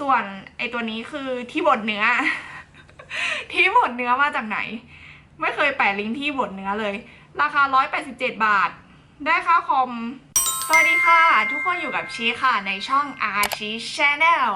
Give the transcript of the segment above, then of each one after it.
ส่วนไอตัวนี้คือที่บดเนื้อ ที่บดเนื้อมาจากไหน ไม่เคยแปะลิงก์ที่บดเนื้อเลย ราคา 187 บาท ได้ค่าคอม สวัสดีค่ะ ทุกคนอยู่กับชีค่ะในช่องอาชี Channel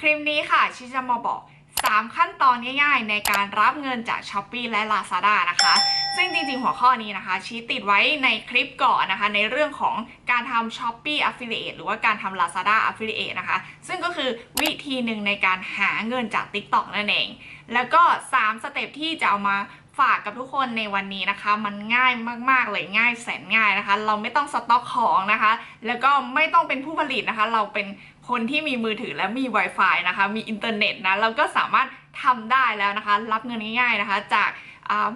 คลิปนี้ค่ะชีจะมาบอก 3 ขั้นตอนง่ายๆ ในการรับเงินจาก s h อ p e e และ Lazada นะคะ ซึ่งจริงๆ หัวข้อนี้นะคะ ชี้ติดไว้ในคลิปก่อนนะคะ ในเรื่องของการทำ Shopee Affiliate หรือว่าการทำ Lazada Affiliate นะคะ ซึ่งก็คือวิธีหนึ่งในการหาเงินจาก TikTok นั่นเอง แล้วก็ 3 สเต็ปที่จะเอามาฝากกับทุกคนในวันนี้นะคะ มันง่ายมากๆเลยง่ายแสนง่ายนะคะ เราไม่ต้องสต็อกของนะคะ แล้วก็ไม่ต้องเป็นผู้ผลิตนะคะ เราเป็น คนที่มีมือถือและมี Wi-Fi นะคะ มีอินเทอร์เน็ตนะเราก็สามารถทำได้แล้วนะคะ รับเงินง่ายๆนะคะ จาก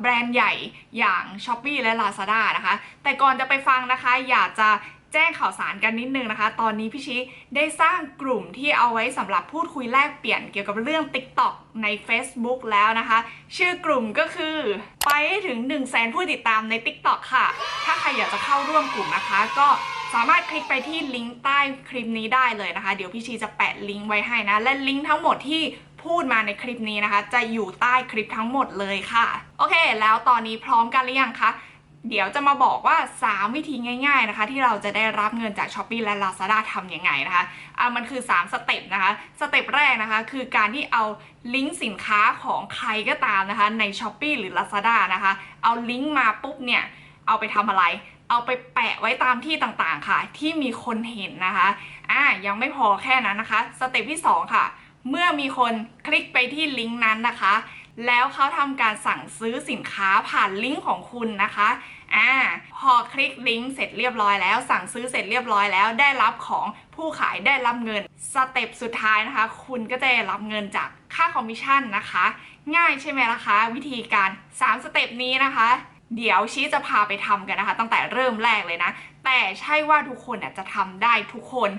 แบรนด์ใหญ่อย่าง s h อ p e e และ Lazada นะคะ แต่ก่อนจะไปฟังนะคะ อยากจะแจ้งข่าวสารกันนิดนึงนะคะ ตอนนี้พี่ชิได้สร้างกลุ่มที่เอาไว้สำหรับพูดคุยแลกเปลี่ยนเกี่ยวกับเรื่อง TikTok ใน Facebook แล้วนะคะ ชื่อกลุ่มก็คือไปถึง 1 0 0 0 0แสนผู้ติดตามใน TikTok ค่ะ ถ้าใครอยากจะเข้าร่วมกลุ่มนะคะ ก็ สามารถคลิกไปที่ลิงก์ใต้คลิปนี้ได้เลยนะคะ เดี๋ยวพี่ชีจะแปะลิงก์ไว้ให้นะ และลิงก์ทั้งหมดที่พูดมาในคลิปนี้นะคะ จะอยู่ใต้คลิปทั้งหมดเลยค่ะ โอเค แล้วตอนนี้พร้อมกันหรือยังคะเดี๋ยวจะมาบอกว่า 3 วิธีง่ายๆนะคะ ที่เราจะได้รับเงินจาก s h อ p e e และ Lazada ทำยังไงนะคะอะมันคือ 3 สเต็ปนะคะ สเต็ปแรกนะคะ คือการที่เอาลิงก์สินค้าของใครก็ตามนะคะ ใน s h อ p e e หรือ Lazada นะคะ เอาลิงก์มาปุ๊บเนี่ย เอาไปทำอะไร เอาไปแปะไว้ตามที่ต่างๆค่ะ ที่มีคนเห็นนะคะอะยังไม่พอแค่นั้นนะคะสเต็ปที่ 2 ค่ะ เมื่อมีคนคลิกไปที่ลิงก์นั้นนะคะ แล้วเขาทำการสั่งซื้อสินค้าผ่านลิงก์ของคุณนะคะอ่าพอคลิกลิงก์เสร็จเรียบร้อยแล้ว สั่งซื้อเสร็จเรียบร้อยแล้วได้รับของผู้ขายได้รับเงินสเต็ปสุดท้ายนะคะ คุณก็จะได้รับเงินจากค่าคอมมิชชั่นนะคะ ง่ายใช่ไหมล่ะคะ วิธีการ 3 สเต็ปนี้นะคะ เดี๋ยวชี้จะพาไปทำกันนะคะ ตั้งแต่เริ่มแรกเลยนะ แต่ใช่ว่าทุกคนน่จะทำได้ทุกคน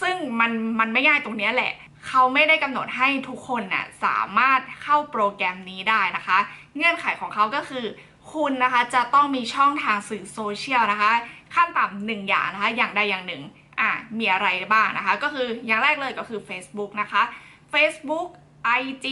ซึ่งมันมันไม่ง่ายตรงนี้แหละ เขาไม่ได้กำหนดให้ทุกคนน่ะสามารถเข้าโปรแกรมนี้ได้นะคะ เงื่อนไขของเขาก็คือ คุณนะคะจะต้องมีช่องทางสื่อโซเชียลนะคะ ขั้นต่ำหนึ่งอย่างนะคะ อย่างใดอย่างหนึ่งอะมีอะไรบ้างนะคะ ก็คืออย่างแรกเลยก็คือ Facebook นะคะ Facebook IG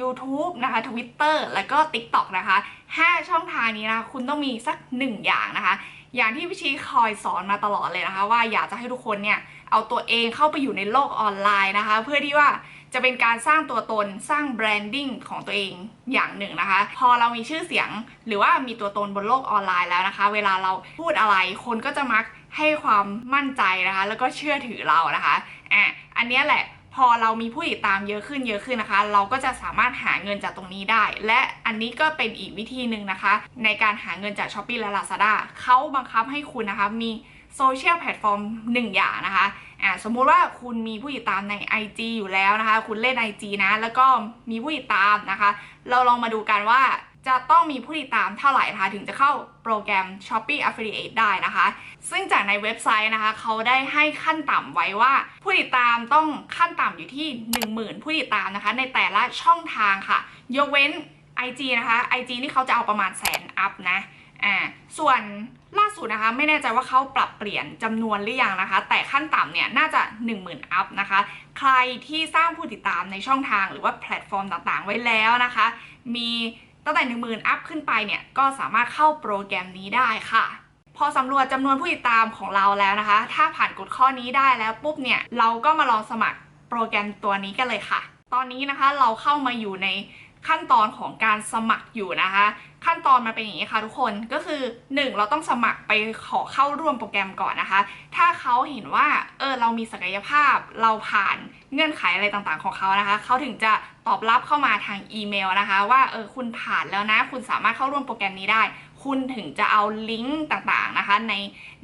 YouTube นะคะ Twitter แล้วก็ TikTok นะคะ 5 ช่องทางนี้นะคะคุณต้องมีสัก 1 อย่างนะคะ อย่างที่พี่ชีคอยสอนมาตลอดเลยนะคะ ว่าอยากจะให้ทุกคนเนี่ยเอาตัวเองเข้าไปอยู่ในโลกออนไลน์นะคะ เพื่อที่ว่าจะเป็นการสร้างตัวตนสร้างแบรนดิ้งของตัวเองอย่างหนึ่งนะคะ พอเรามีชื่อเสียงหรือว่ามีตัวตนบนโลกออนไลน์แล้วนะคะ เวลาเราพูดอะไรคนก็จะมักให้ความมั่นใจนะคะ แล้วก็เชื่อถือเรานะคะอะอันนี้แหละ พอเรามีผู้ติดตามเยอะขึ้นเยอะขึ้นนะคะ เราก็จะสามารถหาเงินจากตรงนี้ได้ และอันนี้ก็เป็นอีกวิธีหนึ่งนะคะ ในการหาเงินจาก s h อ p e e และ Lazada เขาบังคับให้คุณนะคะมีโซเชียลแพลตฟอร์มหนึ่งอย่างนะคะอ่าสมมุติว่าคุณมีผู้ติดตามใน IG อยู่แล้วนะคะ คุณเล่น IG นะ แล้วก็มีผู้ติดตามนะคะ เราลองมาดูกันว่า จะต้องมีผู้ติดตามเท่าไหร่นะคะถึงจะเข้าโปรแกรม Shopee Affiliate ได้นะคะ ซึ่งจากในเว็บไซต์นะคะเขาได้ให้ขั้นต่ำไว้ว่า ผู้ติดตามต้องขั้นต่ำอยู่ที่ 10,000 ผู้ติดตามนะคะ ในแต่ละช่องทางค่ะ ยกเว้น IG นะคะ IG นี่เขาจะเอาประมาณแสนอัพนะอ่าส่วนล่าสุดนะคะไม่แน่ใจว่าเขาปรับเปลี่ยนจำนวนหรือยังนะคะ แต่ขั้นต่ำเนี่ยน่าจะ 10,000 อัพนะคะ ใครที่สร้างผู้ติดตามในช่องทางหรือว่าแพลตฟอร์มต่างๆ ไว้แล้วนะคะ มี ตั้งแต่ 10,000 อัพขึ้นไปเนี่ยก็สามารถเข้าโปรแกรมนี้ได้ค่ะ พอสำรวจจำนวนผู้ติดตามของเราแล้วนะคะ ถ้าผ่านกฎข้อนี้ได้แล้วปุ๊บเนี่ยเราก็มาลองสมัครโปรแกรมตัวนี้กันเลยค่ะ ตอนนี้นะคะเราเข้ามาอยู่ในขั้นตอนของการสมัครอยู่นะคะ ขั้นตอนมันเป็นอย่างนี้ค่ะทุกคนก็คือ 1 เราต้องสมัครไปขอเข้าร่วมโปรแกรมก่อนนะคะ ถ้าเขาเห็นว่าเออเรามีศักยภาพเราผ่านเงื่อนไขอะไรต่างๆของเขานะคะ เขาถึงจะ ตอบรับเข้ามาทางอีเมลนะคะ ว่าเออคุณผ่านแล้วนะ คุณสามารถเข้าร่วมโปรแกรมนี้ได้ คุณถึงจะเอาลิงก์ต่างๆนะคะ ใน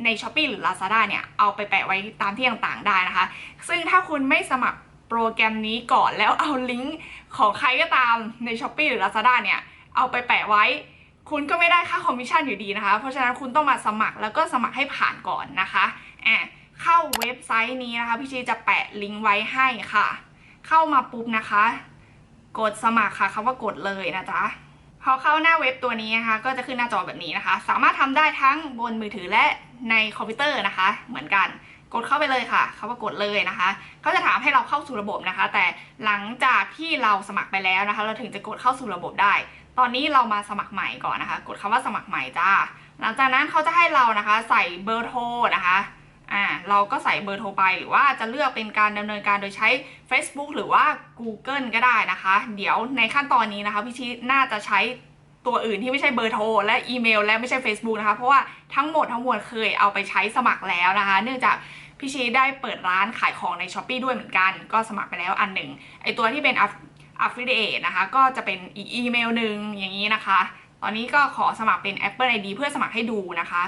ใน s h อ p e e หรือ Lazada เนี่ยเอาไปแปะไว้ตามที่ต่างๆได้นะคะ ซึ่งถ้าคุณไม่สมัครโปรแกรมนี้ก่อนแล้วเอาลิงก์ของใครก็ตามใน s h อ p e e หรือ Lazada เนี่ยเอาไปแปะไว้ คุณก็ไม่ได้ค่าคอมมิชชั่นอยู่ดีนะคะ เพราะฉะนั้นคุณต้องมาสมัครแล้วก็สมัครให้ผ่านก่อนนะคะอะเข้าเว็บไซต์นี้นะคะ พี่ชีจะแปะลิงก์ไว้ให้ค่ะ เข้ามาปุ๊บนะคะ กดสมัครค่ะคำว่ากดเลยนะจ๊ะพอเข้าหน้าเว็บตัวนี้นะคะก็จะขึ้นหน้าจอแบบนี้นะคะ สามารถทำได้ทั้งบนมือถือและในคอมพิวเตอร์นะคะ เหมือนกันกดเข้าไปเลยค่ะเขาว่ากดเลยนะคะเขาจะถามให้เราเข้าสู่ระบบนะคะ แต่หลังจากที่เราสมัครไปแล้วนะคะ เราถึงจะกดเข้าสู่ระบบได้ ตอนนี้เรามาสมัครใหม่ก่อนนะคะ กดคำว่าสมัครใหม่จ้า หลังจากนั้นเขาจะให้เรานะคะ ใส่เบอร์โทรนะคะอ่าเราก็ใส่เบอร์โทรไปหรือว่าจะเลือกเป็นการดำเนินการโดยใช้ Facebook หรือว่า Google ก็ได้นะคะ เดี๋ยวในขั้นตอนนี้นะคะพี่ชิน่าจะใช้ตัวอื่นที่ไม่ใช่เบอร์โทรและอีเมล และไม่ใช่ Facebook นะคะ เพราะว่าทั้งหมดทั้งมวลเคยเอาไปใช้สมัครแล้วนะคะ เนื่องจากพี่ชีได้เปิดร้านขายของใน s h อ p e e ด้วยเหมือนกัน ก็สมัครไปแล้วอันหนึ่งไอตัวที่เป็น affiliate นะคะ ก็จะเป็นอีกอีเมลหนึ่งอย่างนี้นะคะ ตอนนี้ก็ขอสมัครเป็น Apple ID เพื่อสมัครให้ดูนะคะ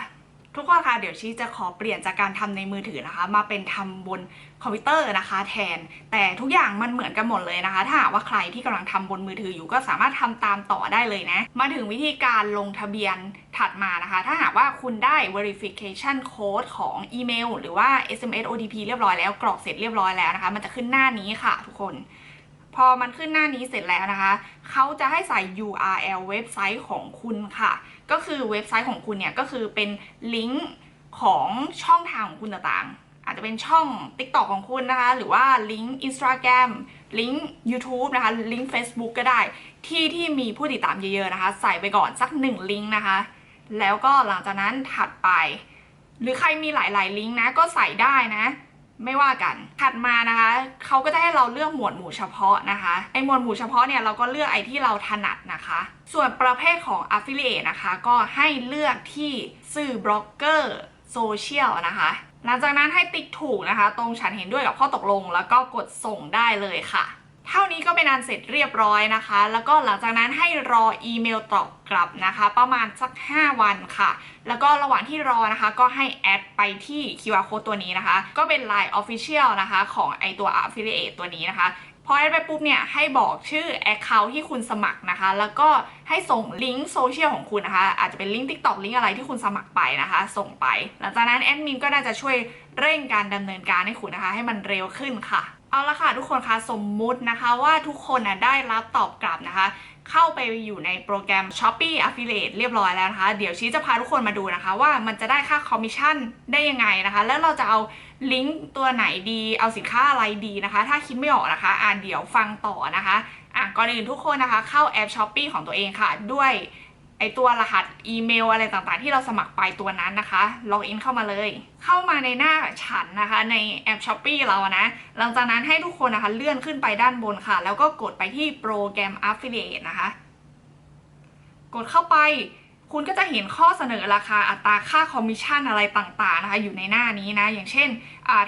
ทุกคนคะเดี๋ยวชีจะขอเปลี่ยนจากการทำในมือถือนะคะ มาเป็นทำบนคอมพิวเตอร์นะคะ แทน แต่ทุกอย่างมันเหมือนกันหมดเลยนะคะ ถ้าหากว่าใครที่กำลังทำบนมือถืออยู่ก็สามารถทำตามต่อได้เลยนะ มาถึงวิธีการลงทะเบียนถัดมานะคะ ถ้าหากว่าคุณได้ verification code ของอีเมลหรือว่า SMS OTP เรียบร้อยแล้วกรอกเสร็จเรียบร้อยแล้วนะคะ มันจะขึ้นหน้านี้ค่ะทุกคน พอมันขึ้นหน้านี้เสร็จแล้วนะคะ เขาจะให้ใส่ URL เว็บไซต์ของคุณค่ะ ก็คือเว็บไซต์ของคุณเนี่ย ก็คือเป็นลิงก์ของช่องทางของคุณต่างๆ อาจจะเป็นช่อง TikTok ของคุณนะคะ หรือว่าลิงก์ Instagram ลิงก์ YouTube นะคะ ลิงก์ Facebook ก็ได้ ที่ที่มีผู้ติดตามเยอะๆนะคะ ใส่ไปก่อนสักหนึ่งลิงก์นะคะ แล้วก็หลังจากนั้นถัดไป หรือใครมีหลายๆลิงก์นะ ก็ใส่ได้นะ ไม่ว่ากัน ถัดมานะคะ เขาก็จะให้เราเลือกหมวดหมู่เฉพาะนะคะ ไอหมวดหมู่เฉพาะเนี่ยเราก็เลือกไอที่เราถนัดนะคะ ส่วนประเภทของ affiliate นะคะ ก็ให้เลือกที่สื่อบล็อกเกอร์โซเชียลนะคะ หลังจากนั้นให้ติ๊กถูกนะคะ ตรงฉันเห็นด้วยกับข้อตกลง แล้วก็กดส่งได้เลยค่ะ เท่านี้ก็เป็นอันเสร็จเรียบร้อยนะคะ แล้วก็หลังจากนั้นให้รออีเมลตอบกลับนะคะ ประมาณสัก 5 วันค่ะ แล้วก็ระหว่างที่รอนะคะ ก็ให้แอดไปที่ QR code ตัวนี้นะคะ ก็เป็น Line Official นะคะของไอตัว Affiliate ตัวนี้นะคะพอแอดไปปุ๊บเนี่ยให้บอกชื่อ Account ที่คุณสมัครนะคะ แล้วก็ให้ส่งลิงก์โซเชียลของคุณนะคะ อาจจะเป็นลิงก์ TikTok ลิงก์อะไรที่คุณสมัครไปนะคะ ส่งไป หลังจากนั้นแอดมินก็น่าจะช่วยเร่งการดำเนินการให้คุณนะคะ ให้มันเร็วขึ้นค่ะ เอาละค่ะทุกคนคะสมมุตินะคะว่าทุกคนนะได้รับตอบกลับนะคะ เข้าไปอยู่ในโปรแกรม Shopee Affiliate เรียบร้อยแล้วนะคะ เดี๋ยวชี้จะพาทุกคนมาดูนะคะ ว่ามันจะได้ค่าคอมมิชชั่นได้ยังไงนะคะ แล้วเราจะเอาลิงก์ตัวไหนดีเอาสินค้าอะไรดีนะคะ ถ้าคิดไม่ออกนะคะอ่านเดี๋ยวฟังต่อนะคะอะก่อนอื่นทุกคนนะคะ เข้าแอป Shopee ของตัวเองค่ะด้วย ไอตัวรหัสอีเมลอะไรต่างๆ ที่เราสมัครไปตัวนั้นนะคะล็อกอินเข้ามาเลย เข้ามาในหน้าฉันนะคะ ในแอป Shopee เรานะ หลังจากนั้นให้ทุกคนนะคะเลื่อนขึ้นไปด้านบนค่ะ แล้วก็กดไปที่โปรแกรม Affiliate นะคะ กดเข้าไปคุณก็จะเห็นข้อเสนอราคาอัตราค่าคอมมิชชั่นอะไรต่างๆนะคะ อยู่ในหน้านี้นะ อย่างเช่น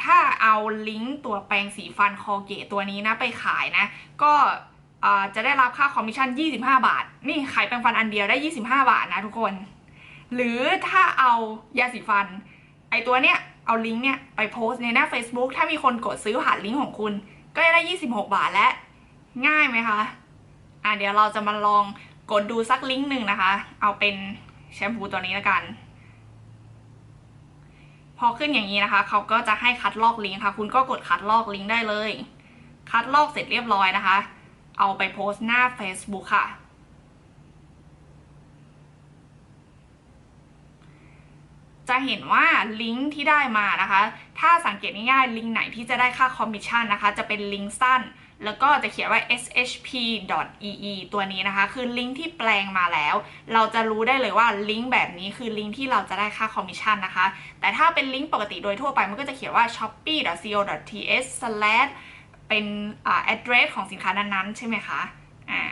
ถ้าเอาลิงก์ตัวแปรงสีฟันคอเกตตัวนี้นะไปขายนะ ก็ จะได้รับค่าคอมมิชชั่น 25 บาท นี่ขายแปรงฟันอันเดียวได้ 25 บาทนะทุกคน หรือถ้าเอายาสีฟัน ไอตัวเนี้ยเอาลิงก์เนี่ยไปโพสในหน้า Facebook ถ้ามีคนกดซื้อผ่านลิงก์ของคุณ ก็จะได้ 26 บาทและง่ายไหมคะ อะเดี๋ยวเราจะมาลองกดดูสักลิงก์หนึ่งนะคะ เอาเป็นแชมพูตัวนี้แล้วกัน พอขึ้นอย่างนี้นะคะ เขาก็จะให้คัดลอกลิงก์ค่ะ คุณก็กดคัดลอกลิงก์ได้เลย คัดลอกเสร็จเรียบร้อยนะคะ เอาไปโพสต์หน้า Facebook ค่ะ จะเห็นว่าลิงก์ที่ได้มานะคะ ถ้าสังเกตง่ายๆลิงก์ไหนที่จะได้ค่าคอมมิชชั่นนะคะ จะเป็นลิงก์สั้น แล้วก็จะเขียนว่า shp.ee ตัวนี้นะคะ คือลิงก์ที่แปลงมาแล้ว เราจะรู้ได้เลยว่าลิงก์แบบนี้คือลิงก์ที่เราจะได้ค่าคอมมิชชั่นนะคะ แต่ถ้าเป็นลิงก์ปกติโดยทั่วไปมันก็จะเขียนว่า shopee.co.th slash เป็นอ่า address ของสินค้านั้นๆ ใช่ไหมคะอ่า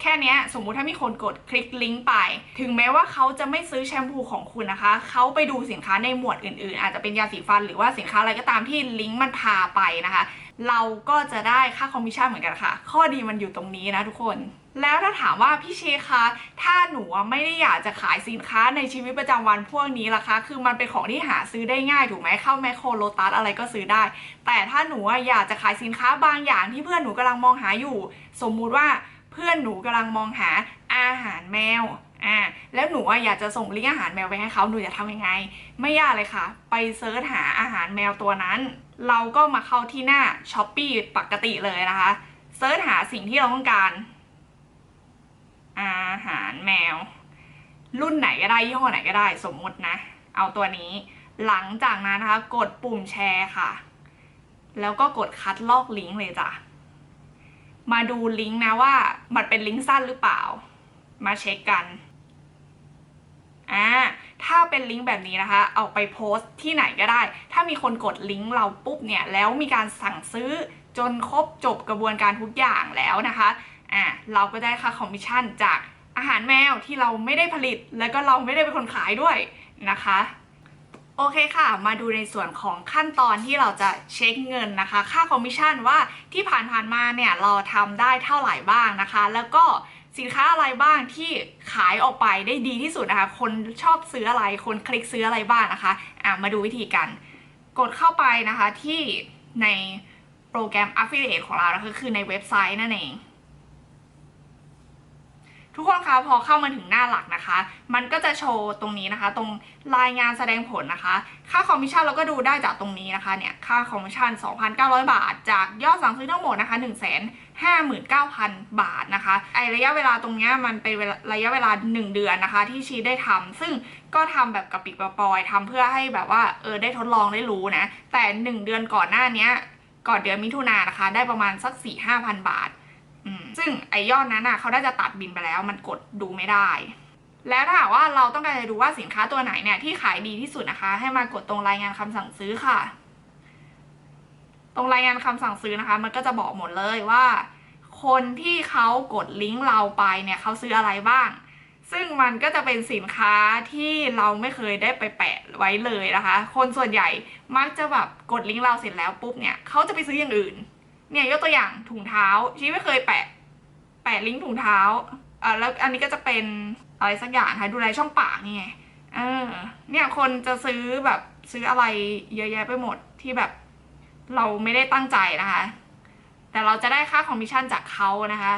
แค่นี้สมมุติถ้ามีคนกดคลิกลิงก์ไป ถึงแม้ว่าเขาจะไม่ซื้อแชมพูของคุณนะคะ เขาไปดูสินค้าในหมวดอื่น ๆ อาจจะเป็นยาสีฟันหรือว่าสินค้าอะไรก็ตามที่ลิงก์มันพาไปนะคะ เราก็จะได้ค่าคอมมิชชั่นเหมือนกันค่ะ ข้อดีมันอยู่ตรงนี้นะทุกคน แล้วถ้าถามว่าพี่เชคะ ถ้าหนูไม่ได้อยากจะขายสินค้าในชีวิตประจำวันพวกนี้ล่ะคะ คือมันเป็นของที่หาซื้อได้ง่ายถูกไหมเข้าแมคโครโลตัสอะไรก็ซื้อได้ แต่ถ้าหนูอยากจะขายสินค้าบางอย่างที่เพื่อนหนูกำลังมองหาอยู่ สมมุติว่าเพื่อนหนูกำลังมองหาอาหารแมวอ่าแล้วหนูอยากจะส่งลิงก์อาหารแมวไปให้เขาหนูจะทำยังไง ไม่ยากเลยค่ะ ไปเซิร์ชหาอาหารแมวตัวนั้น เราก็มาเข้าที่หน้า s h อ p e e ปกติเลยนะคะเซิร์ชหาสิ่งที่เราต้องการ อาหารแมว รุ่นไหนก็ได้ยี่ห้อไหนก็ได้ สมมตินะ เอาตัวนี้ หลังจากนั้นนะคะ กดปุ่มแชร์ค่ะ แล้วก็กดคัดลอกลิงก์เลยจ้ะ มาดูลิงก์นะว่ามันเป็นลิงก์สั้นหรือเปล่า มาเช็คกันอ่าถ้าเป็นลิงก์แบบนี้นะคะ เอาไปโพสต์ที่ไหนก็ได้ ถ้ามีคนกดลิงก์เราปุ๊บเนี่ย แล้วมีการสั่งซื้อจนครบจบกระบวนการทุกอย่างแล้วนะคะ อ่าเราก็ได้ค่าคอมมิชชั่นจากอาหารแมวที่เราไม่ได้ผลิต แล้วก็เราไม่ได้เป็นคนขายด้วยนะคะ โอเคค่ะ มาดูในส่วนของขั้นตอนที่เราจะเช็คเงินนะคะ ค่าคอมมิชชั่นว่าที่ผ่านๆมาเนี่ยเราทำได้เท่าไหร่บ้างนะคะ แล้วก็สินค้าอะไรบ้างที่ขายออกไปได้ดีที่สุดนะคะ คนชอบซื้ออะไร คนคลิกซื้ออะไรบ้างนะคะ อะมาดูวิธีกัน กดเข้าไปนะคะที่ในโปรแกรม Affiliate ของเรานะคะคือในเว็บไซต์นั่นเอง ทุกคนคะพอเข้ามาถึงหน้าหลักนะคะ มันก็จะโชว์ตรงนี้นะคะ ตรงรายงานแสดงผลนะคะ ค่าคอมมิชชั่นเราก็ดูได้จากตรงนี้นะคะเนี่ยค่าคอมมิชชั่น 2,900 บาท จากยอดสั่งซื้อทั้งหมดนะคะ 159,000 บาทนะคะไอระยะเวลาตรงนี้มันเป็นระยะเวลา 1 เดือนนะคะ ที่ชีได้ทำซึ่งก็ทำแบบกระปิดกระปอยทำเพื่อให้แบบว่าเออได้ทดลองได้รู้นะแต่ 1 เดือนก่อนหน้านี้ก่อนเดือนมิถุนายนนะคะ ได้ประมาณสัก4-5,000 บาท ซึ่งไอยอดนั้นอะเขาได้จะตัดบินไปแล้วมันกดดูไม่ได้ แล้วถ้าว่าเราต้องการจะดูว่าสินค้าตัวไหนเนี่ยที่ขายดีที่สุดนะคะ ให้มากดตรงรายงานคำสั่งซื้อค่ะ ตรงรายงานคำสั่งซื้อนะคะ มันก็จะบอกหมดเลยว่า คนที่เขากดลิงก์เราไปเนี่ยเขาซื้ออะไรบ้าง ซึ่งมันก็จะเป็นสินค้าที่เราไม่เคยได้ไปแปะไว้เลยนะคะ คนส่วนใหญ่มักจะแบบกดลิงก์เราเสร็จแล้วปุ๊บเนี่ยเขาจะไปซื้ออย่างอื่น เนี่ยยกตัวอย่างถุงเท้าชีไม่เคยแปะ แปะลิงก์ถุงเท้าอ่าแล้วอันนี้ก็จะเป็นอะไรสักอย่างค่ะดูแลช่องปากนี่ไงเออเนี่ยคนจะซื้อแบบซื้ออะไรเยอะแยะไปหมดที่แบบเราไม่ได้ตั้งใจนะคะ แต่เราจะได้ค่าคอมมิชชั่นจากเขานะคะ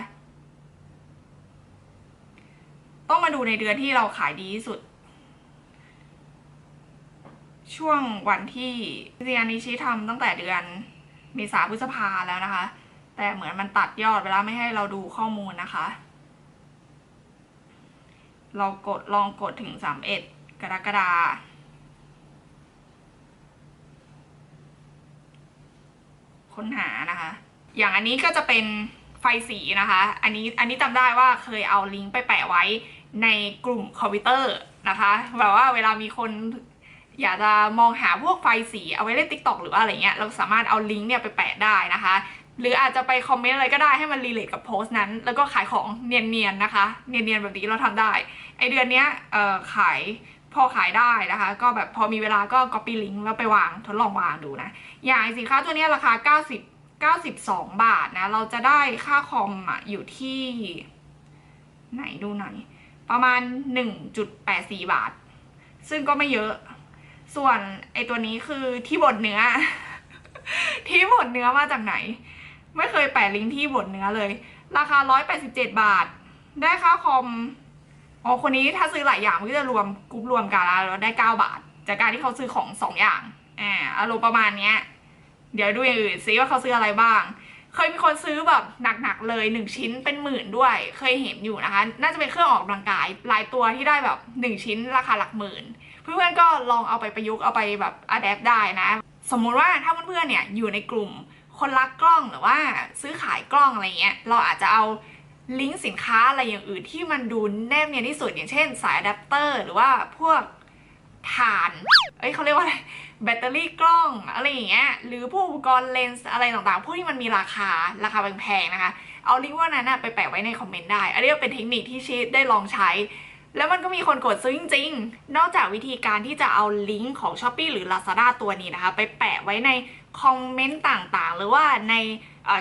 ต้องมาดูในเดือนที่เราขายดีที่สุด ช่วงวันที่เรียนนิชิทำตั้งแต่เดือน เมษาพฤษภาแล้วนะคะ แต่เหมือนมันตัดยอดเวลาไม่ให้เราดูข้อมูลนะคะ เรากดลองกดถึงสามเอ็ดกรกฎาค้นหานะคะ อย่างอันนี้ก็จะเป็นไฟสีนะคะ อันนี้อันนี้จำได้ว่าเคยเอาลิงก์ไปแปะไว้ในกลุ่มคอมพิวเตอร์นะคะแบบว่าเวลามีคน อยากจะมองหาพวกไฟสีเอาไว้เล่นติ๊กต็อกหรือว่าอะไรเงี้ยเราสามารถเอาลิงก์เนี่ยไปแปะได้นะคะ หรืออาจจะไปคอมเมนต์อะไรก็ได้ให้มันรีเลทกับโพสต์นั้น แล้วก็ขายของเนียนๆนะคะ เนียนๆแบบนี้เราทำได้ ไอเดือนเนี้ยเอ่อขายพอขายได้นะคะ ก็แบบพอมีเวลาก็ copy ลิงก์แล้วไปวางทดลองวางดูนะ อย่างสินค้าตัวเนี้ยราคา 90 92 บาทนะ เราจะได้ค่าคอมอะอยู่ที่ ไหนดูหน่อย ประมาณ 1.84 บาท ซึ่งก็ไม่เยอะ ส่วนไอตัวนี้คือที่บดเนื้อ ที่บดเนื้อมาจากไหน ไม่เคยแปะลิงก์ที่บดเนื้อเลย ราคา 187 บาท ได้ค่าคอมอ๋อคนนี้ถ้าซื้อหลายอย่างมันก็จะรวมกรุ๊ปรวมกันแล้วได้ 9 บาท จากการที่เขาซื้อของ 2 อย่างอ่าอารมณ์ประมาณเนี้ย เดี๋ยวดูอย่างอื่นซิว่าเขาซื้ออะไรบ้าง เคยมีคนซื้อแบบหนักๆเลยหนึ่งชิ้นเป็นหมื่นด้วย เคยเห็นอยู่นะคะ น่าจะเป็นเครื่องออกกำลังกายหลายตัวที่ได้แบบหนึ่งชิ้นราคาหลักหมื่น เพื่อนๆก็ลองเอาไปประยุกต์เอาไปแบบอัดแอปได้นะ สมมุติว่าถ้าเพื่อนๆเนี่ยอยู่ในกลุ่มคนรักกล้องหรือว่าซื้อขายกล้องอะไรเงี้ยเราอาจจะเอาลิงก์สินค้าอะไรอย่างอื่นที่มันดูแนบเนียนที่สุดอย่างเช่นสายอะแดปเตอร์หรือว่าพวกถ่าน เอ้ยเขาเรียกว่าอะไร แบตเตอรี่กล้องอะไรอย่างเงี้ย หรือพวกอุปกรณ์เลนส์อะไรต่างๆ พวกที่มันมีราคาราคาแพงๆนะคะ เอาลิงก์ว่านั้นนะไปแปะไว้ในคอมเมนต์ได้ อันนี้เป็นเทคนิคที่ชีได้ลองใช้ แล้วมันก็มีคนกดซื้อจริงๆ นอกจากวิธีการที่จะเอาลิงก์ของ s h อ p e e หรือ Lazada ตัวนี้นะคะ ไปแปะไว้ในคอมเมนต์ต่างๆ หรือว่าใน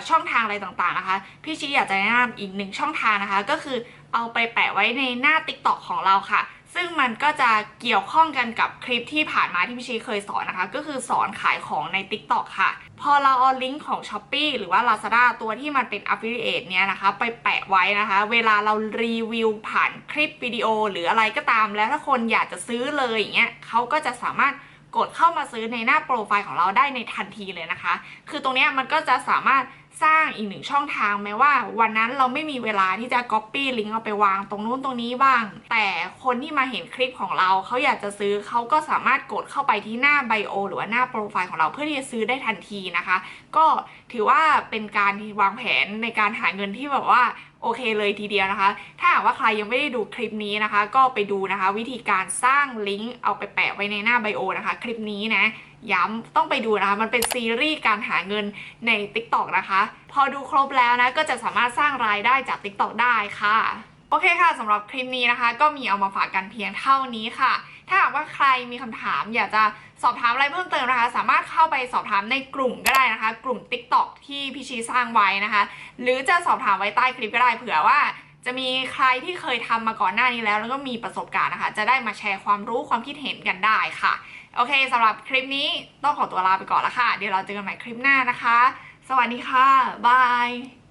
ช่องทางอะไรต่างๆนะคะ พี่ชีอยากจะแนะนำอีกหนึ่งช่องทางนะคะ ก็คือเอาไปแปะไว้ในหน้า TikTok ของเราค่ะ ซึ่งมันก็จะเกี่ยวข้องกันกับคลิปที่ผ่านมาที่พี่ชีเคยสอนนะคะ ก็คือสอนขายของใน TikTok ค่ะ พอเราเอาลิงก์ของ s h อ p e e หรือว่า Lazada ตัวที่มันเป็น Affiliate เนี่ยนะคะ ไปแปะไว้นะคะ เวลาเรารีวิวผ่านคลิปวิดีโอหรืออะไรก็ตาม แล้วถ้าคนอยากจะซื้อเลยอย่างเงี้ยเขาก็จะสามารถกดเข้ามาซื้อในหน้าโปรไฟล์ของเราได้ในทันทีเลยนะคะ คือตรงเนี้ยมันก็จะสามารถ สร้างอีกหนึ่งช่องทางแม้ว่า วันนั้นเราไม่มีเวลาที่จะ Copy ลิงก์เอาไปวางตรงนู้นตรงนี้บ้าง แต่คนที่มาเห็นคลิปของเราเขาอยากจะซื้อเขาก็สามารถกดเข้าไปที่หน้าไบโอหรือว่าหน้าโปรไฟล์ของเราเพื่อที่จะซื้อได้ทันทีนะคะ ก็ถือว่าเป็นการวางแผนในการหาเงินที่แบบว่าโอเคเลยทีเดียวนะคะ ถ้าหากว่าใครยังไม่ได้ดูคลิปนี้นะคะ ก็ไปดูนะคะ วิธีการสร้างลิงก์เอาไปแปะไว้ในหน้าไบโอนะคะ คลิปนี้นะ ย้ำต้องไปดูนะคะ มันเป็นซีรีส์การหาเงินใน TikTok นะคะ พอดูครบแล้วนะ ก็จะสามารถสร้างรายได้จาก TikTok ได้ค่ะ โอเคค่ะสำหรับคลิปนี้นะคะ ก็มีเอามาฝากกันเพียงเท่านี้ค่ะ ถ้าหากว่าใครมีคำถาม อยากจะสอบถามอะไรเพิ่มเติมนะคะ สามารถเข้าไปสอบถามในกลุ่มก็ได้นะคะ กลุ่ม TikTok ที่พี่ชีสร้างไว้นะคะ หรือจะสอบถามไว้ใต้คลิปก็ได้เผื่อว่าจะมีใครที่เคยทำมาก่อนหน้านี้แล้ว แล้วก็มีประสบการณ์นะคะ จะได้มาแชร์ความรู้ความคิดเห็นกันได้ค่ะ โอเคสำหรับคลิปนี้ต้องขอตัวลาไปก่อนละค่ะ เดี๋ยวเราเจอกันใหม่คลิปหน้านะคะ สวัสดีค่ะ บาย